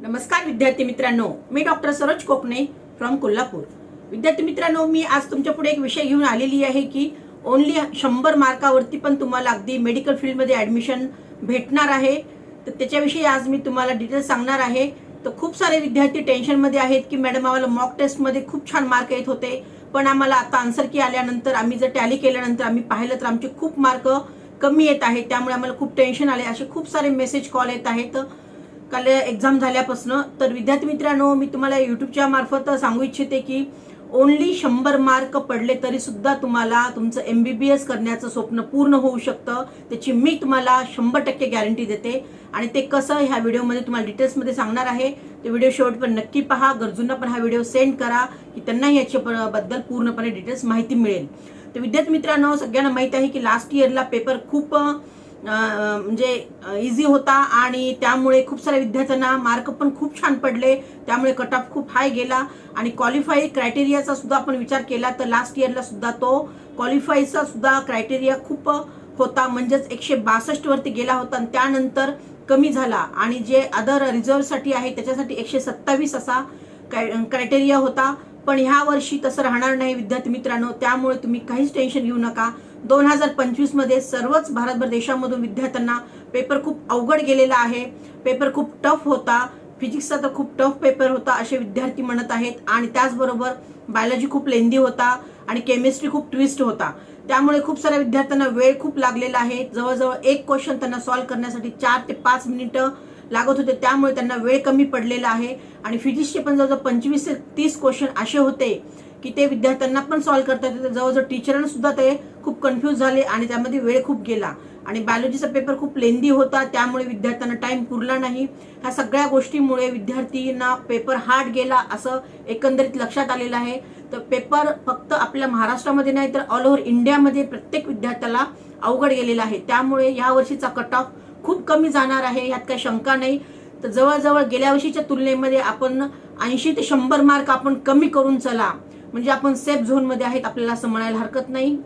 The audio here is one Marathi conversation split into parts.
नमस्कार विद्यार्थी मित्रांनो मी डॉक्टर सरोज कोकणे फ्रॉम कोल्हापूर. विद्यार्थी मित्रांनो मी आज तुमच्यापुढे एक विषय घेऊन आलेली आहे की ओनली शंभर मार्कावरती पण तुम्हाला अगदी मेडिकल फील्डमध्ये ॲडमिशन भेटणार आहे. तर त्याच्याविषयी आज मी तुम्हाला डिटेल्स सांगणार आहे. तर खूप सारे विद्यार्थी टेन्शनमध्ये आहेत की मॅडम आम्हाला मॉक टेस्टमध्ये खूप छान मार्क येत होते. पण आम्हाला आता आन्सर की आल्यानंतर आम्ही जर टॅली केल्यानंतर आम्ही पाहिलं तर आमचे खूप मार्क कमी येत आहेत. त्यामुळे आम्हाला खूप टेन्शन आले. असे खूप सारे मेसेज कॉल येत आहेत. काल एक्झाम झाल्यापासून. तर विद्यार्थी मित्रांनो मी तुम्हाला युट्यूबच्या मार्फत सांगू इच्छिते की ओन्ली शंभर मार्क पडले तरी सुद्धा तुम्हाला तुमचं एम बी बी एस करण्याचं स्वप्न पूर्ण होऊ शकतं. त्याची मी तुम्हाला शंभर टक्के गॅरंटी देते. आणि ते कसं ह्या व्हिडिओमध्ये तुम्हाला डिटेल्समध्ये सांगणार आहे ते व्हिडिओ शेवटपर्यंत नक्की पहा. गरजूंना पण हा व्हिडिओ सेंड करा की त्यांनाही याच्याबद्दल पूर्णपणे डिटेल्स माहिती मिळेल. तर विद्यार्थी मित्रांनो सगळ्यांना माहीत आहे की लास्ट इयरला पेपर खूप म्हणजे इझी होता आणि त्यामुळे खूप साऱ्या विद्यार्थ्यांना मार्क पण खूप छान पडले. त्यामुळे कट ऑफ खूप हाय गेला. आणि क्वालिफाय क्रायटेरियाचा सुद्धा आपण विचार केला तर लास्ट इयरला सुद्धा तो क्वालिफाईचा सुद्धा क्रायटेरिया खूप होता. म्हणजेच एकशे बासष्ट वरती गेला होता आणि त्यानंतर कमी झाला. आणि जे अदर रिझर्वसाठी आहे त्याच्यासाठी एकशे सत्तावीस असा क्रायटेरिया होता. पण ह्या वर्षी तसं राहणार नाही विद्यार्थी मित्रांनो. त्यामुळे तुम्ही काहीच टेन्शन घेऊ नका. दोन हजार पंचवीसमध्ये सर्वच भारतभर देशामधून विद्यार्थ्यांना पेपर खूप अवघड गेलेला आहे. पेपर खूप टफ होता. फिजिक्सचा तर खूप टफ पेपर होता असे विद्यार्थी म्हणत आहेत. आणि त्याचबरोबर बायोलॉजी खूप लेंदी होता आणि केमिस्ट्री खूप ट्विस्ट होता. त्यामुळे खूप साऱ्या विद्यार्थ्यांना वेळ खूप लागलेला आहे. जवळजवळ एक क्वेश्चन त्यांना सॉल्व्ह करण्यासाठी चार ते पाच मिनिटं लागत होते. त्यामुळे त्यांना वेळ कमी पडलेला आहे. आणि फिजिक्सचे पण जवळजवळ पंचवीस ते तीस क्वेश्चन असे होते की ते विद्यार्थ्यांना पण सॉल्व्ह करता येते जवळजवळ टीचरांना सुद्धा ते खूप कन्फ्यूज झाले आणि त्यामध्ये वेळ खूप गेला. आणि बायोलॉजीचा पेपर खूप लेंदी होता. त्यामुळे विद्यार्थ्यांना टाइम पुरला नाही. ह्या सगळ्या गोष्टीमुळे विद्यार्थींना पेपर हार्ड गेला असं एकंदरीत लक्षात आलेलं आहे. तर पेपर फक्त आपल्या महाराष्ट्रामध्ये नाही तर ऑल ओव्हर इंडियामध्ये प्रत्येक विद्यार्थ्याला अवघड गेलेला आहे. त्यामुळे या वर्षीचा कट ऑफ खूप कमी जाणार आहे यात काही शंका नाही. तर जवळजवळ गेल्या वर्षीच्या तुलनेमध्ये आपण ऐंशी ते शंभर मार्क आपण कमी करून चला. म्हणजे आपण सेफ झोनमध्ये आहेत आपल्याला असं म्हणायला हरकत नाही.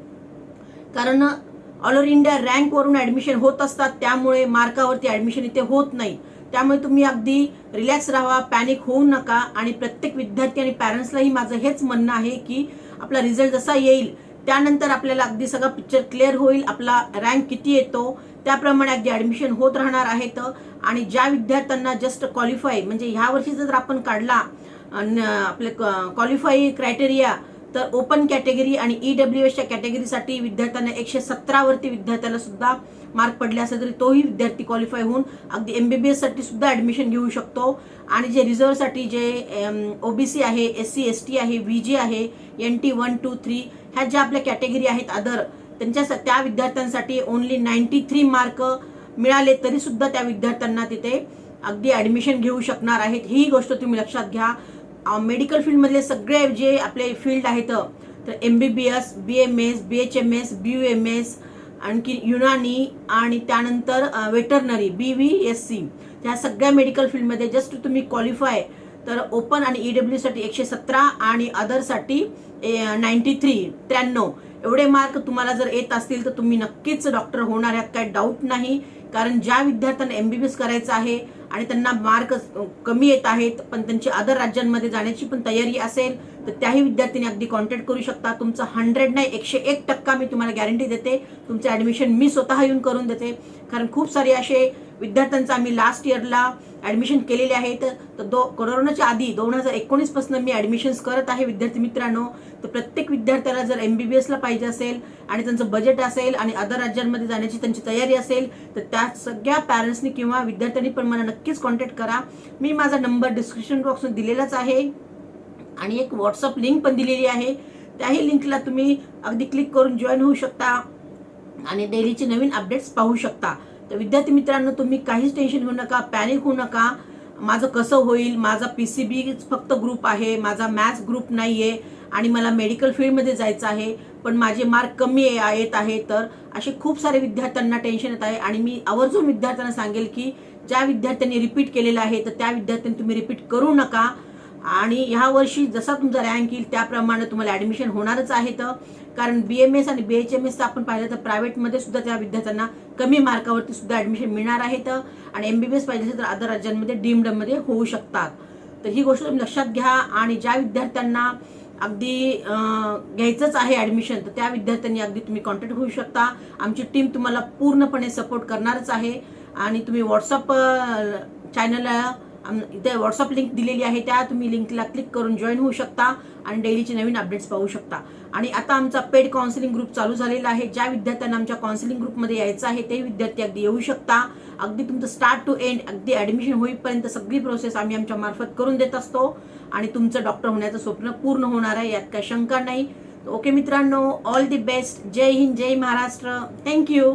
कारण ऑल ओव्हर इंडिया रँकवरून ॲडमिशन होत असतात त्यामुळे मार्कावरती ॲडमिशन इथे होत नाही. त्यामुळे तुम्ही अगदी रिलॅक्स राहा पॅनिक होऊ नका. आणि प्रत्येक विद्यार्थी आणि पॅरेंट्सलाही माझं हेच म्हणणं आहे की आपला रिझल्ट जसा येईल त्यानंतर आपल्याला अगदी सगळा पिक्चर क्लिअर होईल. आपला रँक किती येतो त्याप्रमाणे अगदी ॲडमिशन होत राहणार आहेत. आणि ज्या विद्यार्थ्यांना जस्ट क्वालिफाय म्हणजे ह्या वर्षी जर आपण काढला आपले क्वालिफाई क्रायटेरिया तर ओपन कॅटेगरी आणि ई डब्ल्यू एसच्या कॅटेगरीसाठी विद्यार्थ्यांना एकशे सतरावरती विद्यार्थ्याला सुद्धा मार्क पडले असेल तरी तोही विद्यार्थी क्वालिफाय होऊन अगदी एम बी बी एससाठी सुद्धा ॲडमिशन घेऊ शकतो. आणि जे रिझर्वसाठी जे ओबीसी आहे एस सी एस टी आहे व्ही जी आहे N T one two three ह्या ज्या आपल्या कॅटेगरी आहेत अदर त्यांच्या त्या विद्यार्थ्यांसाठी ओनली नाईन्टी थ्री मार्क मिळाले तरी सुद्धा त्या विद्यार्थ्यांना तिथे अगदी ॲडमिशन घेऊ शकणार आहेत. ही गोष्ट तुम्ही लक्षात घ्या. मेडिकल फील्डमधले सगळे जे आपले फील्ड आहेत तर M B B S B M S B H M S B U M S आणखी युनानी आणि त्यानंतर veterinary B V S C त्या सगळ्या मेडिकल फील्डमध्ये जस्ट तुम्ही क्वालिफाय तर ओपन आणि ई डब्ल्यूसाठी एकशे सतरा आणि अदरसाठी नाईन्टी थ्री त्र्याण्णव. एवढे मार्क तुम्हाला जर येत असतील तर तुम्ही नक्कीच डॉक्टर होणार ह्यात काही डाऊट नाही. कारण ज्या विद्यार्थ्यांना एम बी बी एस करायचं आहे आणि त्यांना मार्क कमी येत आहेत पण त्यांची अदर राज्यांमध्ये जाण्याची पण तयारी असेल तर त्याही विद्यार्थ्यांनी अगदी कॉन्टॅक्ट करू शकता. तुमचं हंड्रेड नाही एकशे एक टक्का मी तुम्हाला गॅरंटी देते. तुमचं ॲडमिशन मी स्वतः येऊन करून देते. कारण खूप सारे असे विद्यार्थ्यांचं आम्ही लास्ट इयरला ॲडमिशन केलेले आहेत. तर दो कोरोनाच्या आधी दोन हजार एकोणीसपासून मी ॲडमिशन्स करत आहे विद्यार्थी मित्रांनो. तर प्रत्येक विद्यार्थ्याला जर एम बी बी एसला पाहिजे असेल आणि त्यांचं बजेट असेल आणि अदर राज्यांमध्ये जाण्याची त्यांची तयारी असेल तर त्या सगळ्या पॅरेंट्सनी किंवा विद्यार्थ्यांनी पण मला नक्कीच कॉन्टॅक्ट करा. मी माझा नंबर डिस्क्रिप्शन बॉक्समध्ये दिलेलाच आहे. आणि एक व्हॉट्सअप लिंक पण दिलेली आहे. त्याही लिंकला तुम्ही अगदी क्लिक करून जॉईन होऊ शकता आणि डेलीचे नवीन अपडेट्स पाहू शकता. तर विद्यार्थी मित्रांनो तुम्ही काहीच टेन्शन घेऊ नका पॅनिक होऊ नका. माझं कसं होईल? माझा पी सी बी फक्त ग्रुप आहे. माझा मॅथ्स ग्रुप नाही आहे आणि मला मेडिकल फील्डमध्ये जायचं आहे. पण माझे मार्क कमी आहे- येत आहे तर असे खूप सारे विद्यार्थ्यांना टेन्शन येत आहे. आणि मी आवर्जून विद्यार्थ्यांना सांगेल की ज्या विद्यार्थ्यांनी रिपीट केलेलं आहे तर त्या विद्यार्थ्यांनी तुम्ही रिपीट करू नका. आणि ह्या वर्षी जसा तुमचा रँक येईल त्याप्रमाणे तुम्हाला ॲडमिशन होणारच आहे तर. कारण बी एम एस आणि बी एच एम एसचं आपण पाहिलं तर प्रायव्हेटमध्ये सुद्धा त्या विद्यार्थ्यांना कमी मार्कावरती सुद्धा ॲडमिशन मिळणार आहेत आणि एम बी बी एस पाहिजे असेल तर अदर राज्यांमध्ये डीमडमध्ये होऊ शकतात. तर ही गोष्ट तुम्ही लक्षात घ्या आणि ज्या विद्यार्थ्यांना अगदी घ्यायचंच आहे ॲडमिशन तर त्या विद्यार्थ्यांनी अगदी तुम्ही कॉन्टॅक्ट होऊ शकता. आमची टीम तुम्हाला पूर्णपणे सपोर्ट करणारच आहे. आणि तुम्ही व्हॉट्सअप चॅनलला इथे व्हॉट्सअप लिंक दिलेली आहे त्या तुम्ही लिंकला क्लिक करून जॉईन होऊ शकता आणि डेलीचे नवीन अपडेट्स पाहू शकता. आणि आता आमचा पेड काउन्सिलिंग ग्रुप चालू झालेला आहे. ज्या विद्यार्थ्यांना आमच्या काउन्सिलिंग ग्रुपमध्ये यायचं आहे ते विद्यार्थी अगदी येऊ शकता. अगदी तुमचं स्टार्ट टू एंड अगदी ॲडमिशन होईपर्यंत सगळी प्रोसेस आम्ही आमच्या मार्फत करून देत असतो. आणि तुमचं डॉक्टर होण्याचं स्वप्न पूर्ण होणार आहे यात काही शंका नाही. ओके मित्रांनो ऑल दी बेस्ट जय हिंद जय महाराष्ट्र. Thank you